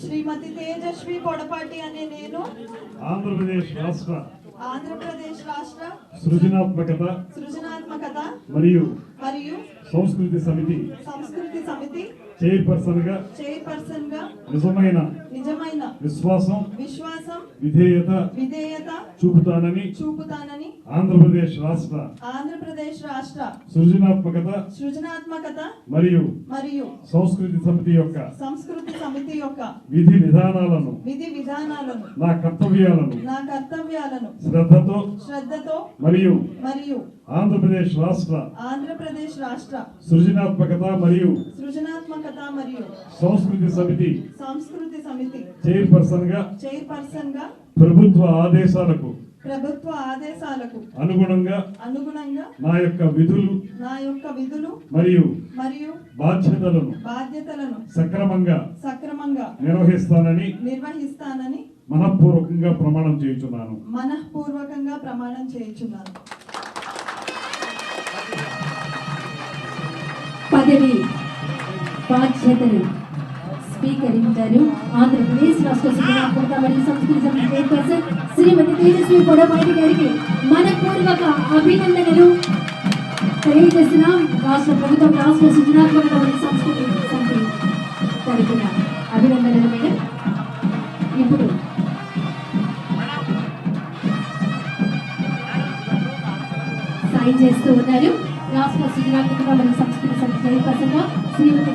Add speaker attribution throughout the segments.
Speaker 1: శ్రీమతి తేజస్వి పొడపాటి అనే నేను
Speaker 2: ఆంధ్రప్రదేశ్ రాష్ట్ర
Speaker 1: ఆంధ్రప్రదేశ్ రాష్ట్ర
Speaker 2: సృజనాత్మకత
Speaker 1: సృజనాత్మకత మరియు మరియు
Speaker 2: సంస్కృతి సమితి
Speaker 1: సంస్కృతి సమితి
Speaker 2: చైర్పర్సన్ గా
Speaker 1: చైర్పర్సన్ గా నిజమైన నిజమైన విశ్వాసం విశ్వాసం విధేయత విధేయత
Speaker 2: చూపుతానని
Speaker 1: చూపుతానని
Speaker 2: ఆంధ్రప్రదేశ్ రాష్ట్ర
Speaker 1: ఆంధ్రప్రదేశ్ రాష్ట్ర
Speaker 2: సృజనాత్మకత
Speaker 1: సృజనాత్మకత మరియు మరియు
Speaker 2: సంస్కృతి సమితి యొక్క
Speaker 1: సంస్కృతి సమితి యొక్క
Speaker 2: విధి విధానాలను
Speaker 1: విధి విధానాలను
Speaker 2: నా కర్తవ్యాలను
Speaker 1: నా కర్తవ్యాలను శ్రద్ధతో శ్రద్ధతో మరియు మరియు
Speaker 2: ఆంధ్రప్రదేశ్ రాష్ట్ర
Speaker 1: ఆంధ్రప్రదేశ్ రాష్ట్ర
Speaker 2: సృజనాత్మకత మరియు
Speaker 1: సృజనాత్మకత మరియు
Speaker 2: సంస్కృతి సమితి
Speaker 1: సంస్కృతి సమితి
Speaker 2: చైర్పర్సన్ గా
Speaker 1: చైర్పర్సన్ గా
Speaker 2: ప్రభుత్వ ఆదేశాలకు
Speaker 1: ప్రభుత్వ ఆదేశాలకు అనుగుణంగా అనుగుణంగా
Speaker 2: నా యొక్క విధులు
Speaker 1: నా యొక్క విధులు మరియు మరియు బాధ్యతలను బాధ్యతలను
Speaker 2: సక్రమంగా సక్రమంగా నిర్వహిస్తానని
Speaker 1: నిర్వహిస్తానని
Speaker 2: మనఃపూర్వకంగా ప్రమాణం చేయుచున్నాను
Speaker 1: మనఃపూర్వకంగా ప్రమాణం చేయుచున్నాను పదవి బాధ్యతలు ಸ್ವೀಕರಿಸಿದರು ಆಂಧ್ರಪ್ರದೇಶ ರಾಷ್ಟ್ರ ಶಿಕ್ಷಣ ಕೊಡತಾಮಲ್ಲಿ ಸಂಸ್ಕೃತಿ ಸಮಿತಿ గారికి మనపూర్వక అభినందనలు తెలియజేస్తున్నాం రాష్ట్ర ప్రభుత్వం రాష్ట్ర సృజనాత్మకమైన సంస్కృతి సమితి తరపున అభినందనలు మేడం ఇప్పుడు సాయం చేస్తూ ఉన్నారు రాష్ట్ర సృజనాత్మకమైన సంస్కృతి సమితి చైర్పర్సన్గా శ్రీమతి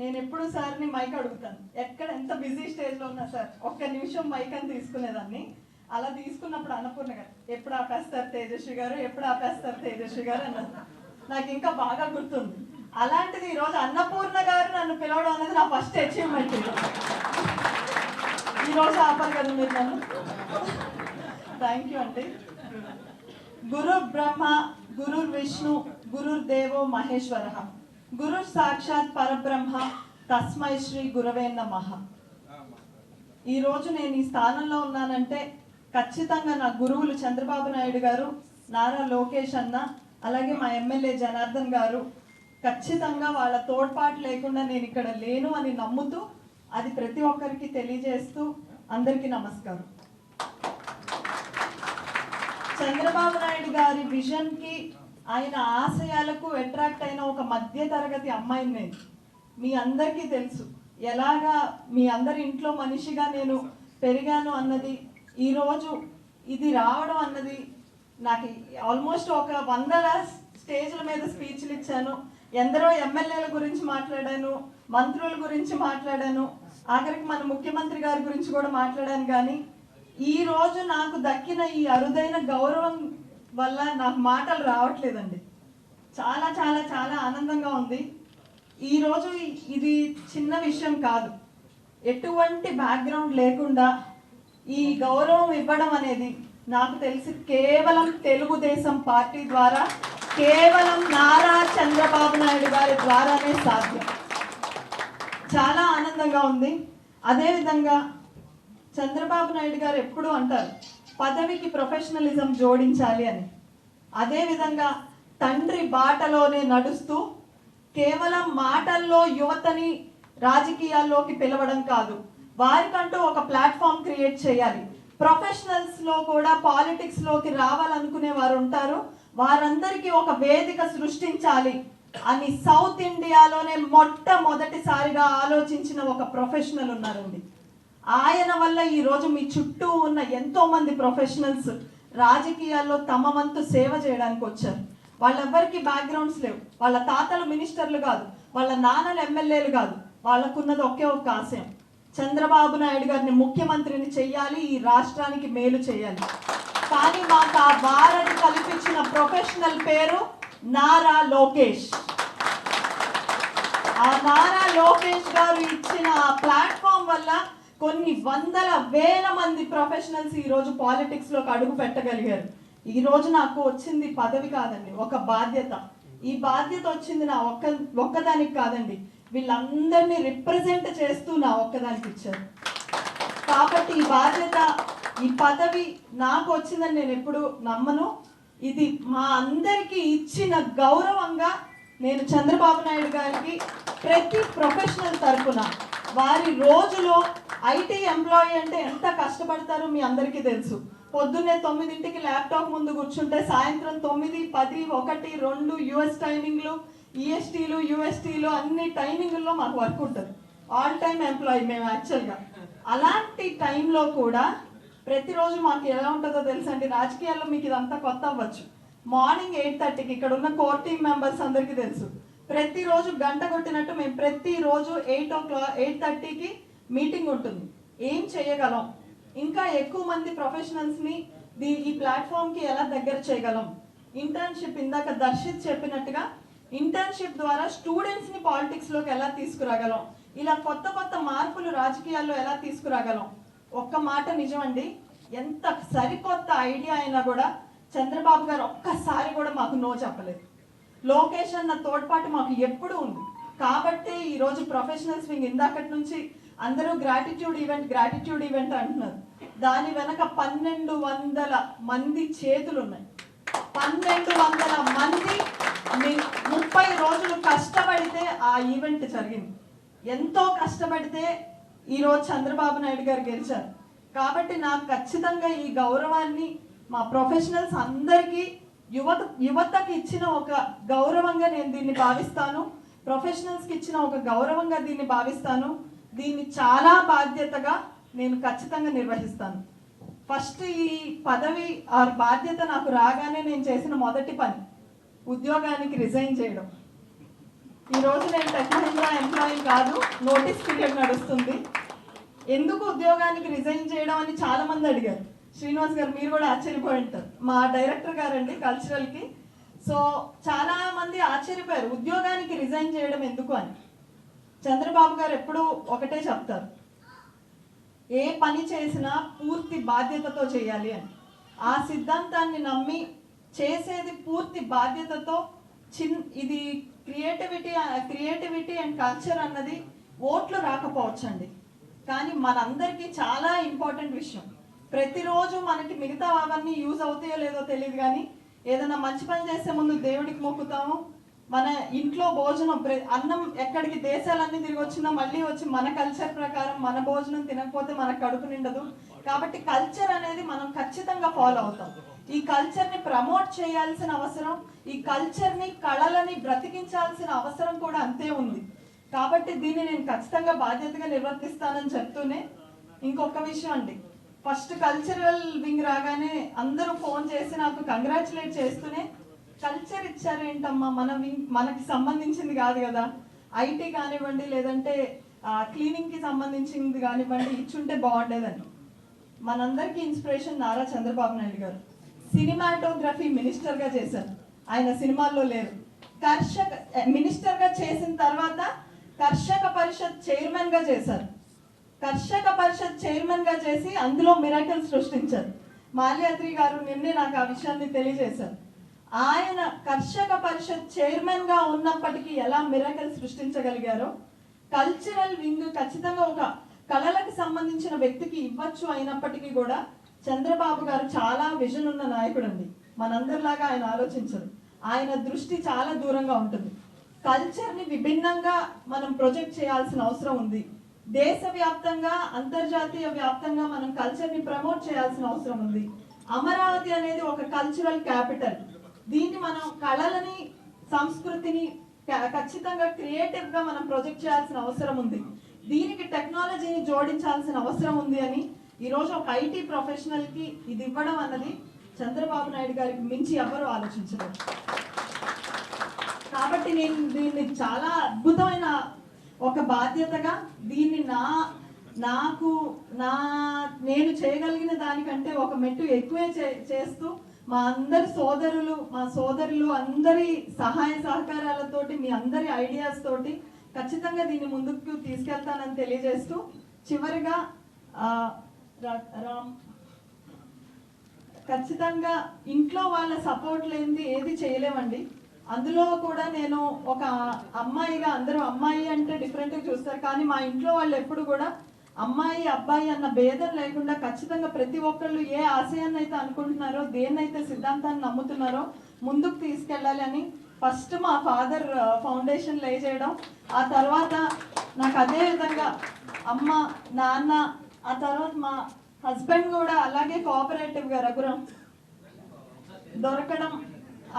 Speaker 1: నేను ఎప్పుడు సార్ని మైక్ అడుగుతాను ఎక్కడ ఎంత బిజీ స్టేజ్లో ఉన్నా సార్ ఒక్క నిమిషం మైక్ అని తీసుకునేదాన్ని అలా తీసుకున్నప్పుడు అన్నపూర్ణ గారు ఎప్పుడు ఆపేస్తారు తేజస్వి గారు ఎప్పుడు ఆపేస్తారు తేజస్వి గారు అన్న నాకు ఇంకా బాగా గుర్తుంది అలాంటిది ఈరోజు అన్నపూర్ణ గారు నన్ను పిలవడం అనేది నా ఫస్ట్ అచీవ్మెంట్ ఈరోజు ఆపాలి కదా మీరు నన్ను థ్యాంక్ యూ అండి గురు బ్రహ్మ గురుర్ విష్ణు దేవో మహేశ్వర గురు సాక్షాత్ పరబ్రహ్మ తస్మై శ్రీ గురవే నమ రోజు నేను ఈ స్థానంలో ఉన్నానంటే ఖచ్చితంగా నా గురువులు చంద్రబాబు నాయుడు గారు నారా లోకేష్ అన్న అలాగే మా ఎమ్మెల్యే జనార్దన్ గారు ఖచ్చితంగా వాళ్ళ తోడ్పాటు లేకుండా నేను ఇక్కడ లేను అని నమ్ముతూ అది ప్రతి ఒక్కరికి తెలియజేస్తూ అందరికీ నమస్కారం చంద్రబాబు నాయుడు గారి విజన్కి ఆయన ఆశయాలకు అట్రాక్ట్ అయిన ఒక మధ్య తరగతి అమ్మాయిని నేను మీ అందరికీ తెలుసు ఎలాగా మీ అందరి ఇంట్లో మనిషిగా నేను పెరిగాను అన్నది ఈరోజు ఇది రావడం అన్నది నాకు ఆల్మోస్ట్ ఒక వందల స్టేజ్ల మీద స్పీచ్లు ఇచ్చాను ఎందరో ఎమ్మెల్యేల గురించి మాట్లాడాను మంత్రుల గురించి మాట్లాడాను ఆఖరికి మన ముఖ్యమంత్రి గారి గురించి కూడా మాట్లాడాను కానీ ఈ రోజు నాకు దక్కిన ఈ అరుదైన గౌరవం వల్ల నాకు మాటలు రావట్లేదండి చాలా చాలా చాలా ఆనందంగా ఉంది ఈరోజు ఇది చిన్న విషయం కాదు ఎటువంటి బ్యాక్గ్రౌండ్ లేకుండా ఈ గౌరవం ఇవ్వడం అనేది నాకు తెలిసి కేవలం తెలుగుదేశం పార్టీ ద్వారా కేవలం నారా చంద్రబాబు నాయుడు గారి ద్వారానే సాధ్యం చాలా ఆనందంగా ఉంది అదేవిధంగా చంద్రబాబు నాయుడు గారు ఎప్పుడు అంటారు పదవికి ప్రొఫెషనలిజం జోడించాలి అని అదేవిధంగా తండ్రి బాటలోనే నడుస్తూ కేవలం మాటల్లో యువతని రాజకీయాల్లోకి పిలవడం కాదు వారికంటూ ఒక ప్లాట్ఫామ్ క్రియేట్ చేయాలి ప్రొఫెషనల్స్లో కూడా పాలిటిక్స్లోకి రావాలనుకునే వారు ఉంటారు వారందరికీ ఒక వేదిక సృష్టించాలి అని సౌత్ ఇండియాలోనే మొట్టమొదటిసారిగా ఆలోచించిన ఒక ప్రొఫెషనల్ ఉన్నారండి ఆయన వల్ల ఈరోజు మీ చుట్టూ ఉన్న ఎంతోమంది ప్రొఫెషనల్స్ రాజకీయాల్లో తమ వంతు సేవ చేయడానికి వచ్చారు వాళ్ళెవ్వరికి బ్యాక్గ్రౌండ్స్ లేవు వాళ్ళ తాతలు మినిస్టర్లు కాదు వాళ్ళ నాన్నలు ఎమ్మెల్యేలు కాదు వాళ్ళకున్నది ఒకే ఒక్క ఆశయం చంద్రబాబు నాయుడు గారిని ముఖ్యమంత్రిని చెయ్యాలి ఈ రాష్ట్రానికి మేలు చేయాలి కానీ మాకు ఆ వారని కల్పించిన ప్రొఫెషనల్ పేరు నారా లోకేష్ ఆ నారా లోకేష్ గారు ఇచ్చిన ఆ ప్లాట్ఫామ్ వల్ల కొన్ని వందల వేల మంది ప్రొఫెషనల్స్ ఈరోజు పాలిటిక్స్లోకి అడుగు పెట్టగలిగారు ఈరోజు నాకు వచ్చింది పదవి కాదండి ఒక బాధ్యత ఈ బాధ్యత వచ్చింది నా ఒక్క ఒక్కదానికి కాదండి వీళ్ళందరినీ రిప్రజెంట్ చేస్తూ నా ఒక్కదానికి ఇచ్చారు కాబట్టి ఈ బాధ్యత ఈ పదవి నాకు వచ్చిందని నేను ఎప్పుడు నమ్మను ఇది మా అందరికీ ఇచ్చిన గౌరవంగా నేను చంద్రబాబు నాయుడు గారికి ప్రతి ప్రొఫెషనల్ తరఫున వారి రోజులో ఐటీ ఎంప్లాయీ అంటే ఎంత కష్టపడతారో మీ అందరికీ తెలుసు పొద్దున్నే తొమ్మిదింటికి ల్యాప్టాప్ ముందు కూర్చుంటే సాయంత్రం తొమ్మిది పది ఒకటి రెండు యుఎస్ టైమింగ్లు ఈఎస్టీలు యుఎస్టీలు అన్ని టైమింగ్లో మాకు వర్క్ ఉంటుంది ఆల్ టైమ్ ఎంప్లాయీ మేము యాక్చువల్గా అలాంటి టైంలో కూడా ప్రతిరోజు మాకు ఎలా ఉంటుందో తెలుసు అండి రాజకీయాల్లో మీకు ఇదంతా కొత్త అవ్వచ్చు మార్నింగ్ ఎయిట్ థర్టీకి ఇక్కడ ఉన్న కోర్ టీమ్ మెంబర్స్ అందరికీ తెలుసు ప్రతిరోజు గంట కొట్టినట్టు మేము ప్రతిరోజు ఎయిట్ ఓ క్లాక్ ఎయిట్ థర్టీకి మీటింగ్ ఉంటుంది ఏం చేయగలం ఇంకా ఎక్కువ మంది ప్రొఫెషనల్స్ని దీ ఈ ప్లాట్ఫామ్కి ఎలా దగ్గర చేయగలం ఇంటర్న్షిప్ ఇందాక దర్శిత్ చెప్పినట్టుగా ఇంటర్న్షిప్ ద్వారా స్టూడెంట్స్ని పాలిటిక్స్లోకి ఎలా తీసుకురాగలం ఇలా కొత్త కొత్త మార్పులు రాజకీయాల్లో ఎలా తీసుకురాగలం ఒక్క మాట నిజమండి ఎంత సరికొత్త ఐడియా అయినా కూడా చంద్రబాబు గారు ఒక్కసారి కూడా మాకు నో చెప్పలేదు లోకేష్ అన్న తోడ్పాటు మాకు ఎప్పుడూ ఉంది కాబట్టి ఈరోజు ప్రొఫెషనల్స్ మీకు ఇందాకటి నుంచి అందరూ గ్రాటిట్యూడ్ ఈవెంట్ గ్రాటిట్యూడ్ ఈవెంట్ అంటున్నారు దాని వెనక పన్నెండు వందల మంది చేతులు ఉన్నాయి పన్నెండు వందల మంది ముప్పై రోజులు కష్టపడితే ఆ ఈవెంట్ జరిగింది ఎంతో కష్టపడితే ఈరోజు చంద్రబాబు నాయుడు గారు గెలిచారు కాబట్టి నాకు ఖచ్చితంగా ఈ గౌరవాన్ని మా ప్రొఫెషనల్స్ అందరికీ యువత యువతకి ఇచ్చిన ఒక గౌరవంగా నేను దీన్ని భావిస్తాను ప్రొఫెషనల్స్కి ఇచ్చిన ఒక గౌరవంగా దీన్ని భావిస్తాను దీన్ని చాలా బాధ్యతగా నేను ఖచ్చితంగా నిర్వహిస్తాను ఫస్ట్ ఈ పదవి ఆ బాధ్యత నాకు రాగానే నేను చేసిన మొదటి పని ఉద్యోగానికి రిజైన్ చేయడం ఈరోజు నేను టెక్నికల్గా ఎంప్లాయీ కాదు నోటీస్ పీరియడ్ నడుస్తుంది ఎందుకు ఉద్యోగానికి రిజైన్ చేయడం అని చాలామంది అడిగారు శ్రీనివాస్ గారు మీరు కూడా ఆశ్చర్యపోయి ఉంటారు మా డైరెక్టర్ గారండి కల్చరల్కి సో చాలా మంది ఆశ్చర్యపోయారు ఉద్యోగానికి రిజైన్ చేయడం ఎందుకు అని చంద్రబాబు గారు ఎప్పుడు ఒకటే చెప్తారు ఏ పని చేసినా పూర్తి బాధ్యతతో చేయాలి అని ఆ సిద్ధాంతాన్ని నమ్మి చేసేది పూర్తి బాధ్యతతో చిన్ ఇది క్రియేటివిటీ క్రియేటివిటీ అండ్ కల్చర్ అన్నది ఓట్లు రాకపోవచ్చు అండి కానీ మనందరికీ చాలా ఇంపార్టెంట్ విషయం ప్రతిరోజు మనకి మిగతా అవన్నీ యూజ్ అవుతాయో లేదో తెలియదు కానీ ఏదైనా మంచి పని చేసే ముందు దేవుడికి మొక్కుతాము మన ఇంట్లో భోజనం అన్నం ఎక్కడికి దేశాలన్నీ తిరిగి వచ్చినా మళ్ళీ వచ్చి మన కల్చర్ ప్రకారం మన భోజనం తినకపోతే మన కడుపు నిండదు కాబట్టి కల్చర్ అనేది మనం ఖచ్చితంగా ఫాలో అవుతాం ఈ కల్చర్ని ప్రమోట్ చేయాల్సిన అవసరం ఈ కల్చర్ని కళలని బ్రతికించాల్సిన అవసరం కూడా అంతే ఉంది కాబట్టి దీన్ని నేను ఖచ్చితంగా బాధ్యతగా నిర్వర్తిస్తానని చెప్తూనే ఇంకొక విషయం అండి ఫస్ట్ కల్చరల్ వింగ్ రాగానే అందరూ ఫోన్ చేసి నాకు కంగ్రాచులేట్ చేస్తూనే కల్చర్ ఏంటమ్మా మన వింగ్ మనకి సంబంధించింది కాదు కదా ఐటీ కానివ్వండి లేదంటే క్లీనింగ్కి సంబంధించింది కానివ్వండి ఇచ్చుంటే బాగుండేదని మనందరికీ ఇన్స్పిరేషన్ నారా చంద్రబాబు నాయుడు గారు సినిమాటోగ్రఫీ మినిస్టర్గా చేశారు ఆయన సినిమాల్లో లేరు కర్షక మినిస్టర్గా చేసిన తర్వాత కర్షక పరిషత్ చైర్మన్గా చేశారు కర్షక పరిషత్ చైర్మన్ గా చేసి అందులో మిరాకల్ సృష్టించారు మాల్యాద్రి గారు నిన్నే నాకు ఆ విషయాన్ని తెలియజేశారు ఆయన కర్షక పరిషత్ చైర్మన్ గా ఉన్నప్పటికీ ఎలా మిరాకల్ సృష్టించగలిగారో కల్చరల్ వింగ్ ఖచ్చితంగా ఒక కళలకు సంబంధించిన వ్యక్తికి ఇవ్వచ్చు అయినప్పటికీ కూడా చంద్రబాబు గారు చాలా విజన్ ఉన్న నాయకుడు అండి మనందరిలాగా ఆయన ఆలోచించరు ఆయన దృష్టి చాలా దూరంగా ఉంటుంది కల్చర్ని విభిన్నంగా మనం ప్రొజెక్ట్ చేయాల్సిన అవసరం ఉంది దేశవ్యాప్తంగా అంతర్జాతీయ వ్యాప్తంగా మనం కల్చర్ని ప్రమోట్ చేయాల్సిన అవసరం ఉంది అమరావతి అనేది ఒక కల్చరల్ క్యాపిటల్ దీన్ని మనం కళలని సంస్కృతిని ఖచ్చితంగా క్రియేటివ్గా మనం ప్రొజెక్ట్ చేయాల్సిన అవసరం ఉంది దీనికి టెక్నాలజీని జోడించాల్సిన అవసరం ఉంది అని ఈరోజు ఒక ఐటీ ప్రొఫెషనల్కి ఇది ఇవ్వడం అన్నది చంద్రబాబు నాయుడు గారికి మించి ఎవరు ఆలోచించారు కాబట్టి నేను దీన్ని చాలా అద్భుతమైన ఒక బాధ్యతగా దీన్ని నా నాకు నా నేను చేయగలిగిన దానికంటే ఒక మెట్టు ఎక్కువే చేస్తూ మా అందరి సోదరులు మా సోదరులు అందరి సహాయ సహకారాలతోటి మీ అందరి ఐడియాస్ తోటి ఖచ్చితంగా దీన్ని ముందుకు తీసుకెళ్తానని తెలియజేస్తూ చివరిగా రామ్ ఖచ్చితంగా ఇంట్లో వాళ్ళ సపోర్ట్ లేనిది ఏది చేయలేమండి అందులో కూడా నేను ఒక అమ్మాయిగా అందరూ అమ్మాయి అంటే డిఫరెంట్గా చూస్తారు కానీ మా ఇంట్లో వాళ్ళు ఎప్పుడు కూడా అమ్మాయి అబ్బాయి అన్న భేదం లేకుండా ఖచ్చితంగా ప్రతి ఒక్కళ్ళు ఏ ఆశయాన్ని అయితే అనుకుంటున్నారో దేన్నైతే సిద్ధాంతాన్ని నమ్ముతున్నారో ముందుకు తీసుకెళ్ళాలి అని ఫస్ట్ మా ఫాదర్ ఫౌండేషన్ లే చేయడం ఆ తర్వాత నాకు అదే విధంగా అమ్మ నాన్న ఆ తర్వాత మా హస్బెండ్ కూడా అలాగే కోఆపరేటివ్గా రఘురం దొరకడం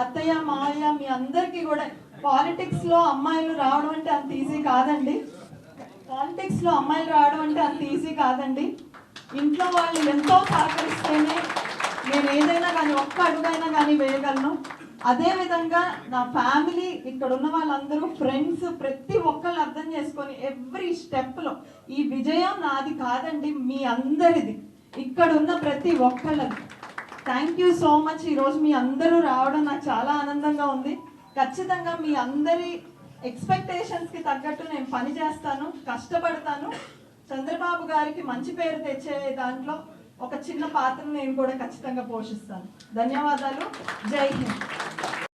Speaker 1: అత్తయ్య మాయ మీ అందరికీ కూడా పాలిటిక్స్లో అమ్మాయిలు రావడం అంటే అంత ఈజీ కాదండి పాలిటిక్స్లో అమ్మాయిలు రావడం అంటే అంత ఈజీ కాదండి ఇంట్లో వాళ్ళు ఎంతో సహకరిస్తేనే నేను ఏదైనా కానీ ఒక్క అడుగైనా కానీ వేయగలను అదేవిధంగా నా ఫ్యామిలీ ఇక్కడ ఉన్న వాళ్ళందరూ ఫ్రెండ్స్ ప్రతి ఒక్కళ్ళు అర్థం చేసుకొని ఎవ్రీ స్టెప్లో ఈ విజయం నాది కాదండి మీ అందరిది ఇక్కడ ఉన్న ప్రతి ఒక్కళ్ళది థ్యాంక్ యూ సో మచ్ ఈరోజు మీ అందరూ రావడం నాకు చాలా ఆనందంగా ఉంది ఖచ్చితంగా మీ అందరి ఎక్స్పెక్టేషన్స్కి తగ్గట్టు నేను పని చేస్తాను కష్టపడతాను చంద్రబాబు గారికి మంచి పేరు తెచ్చే దాంట్లో ఒక చిన్న పాత్ర నేను కూడా ఖచ్చితంగా పోషిస్తాను ధన్యవాదాలు జై హింద్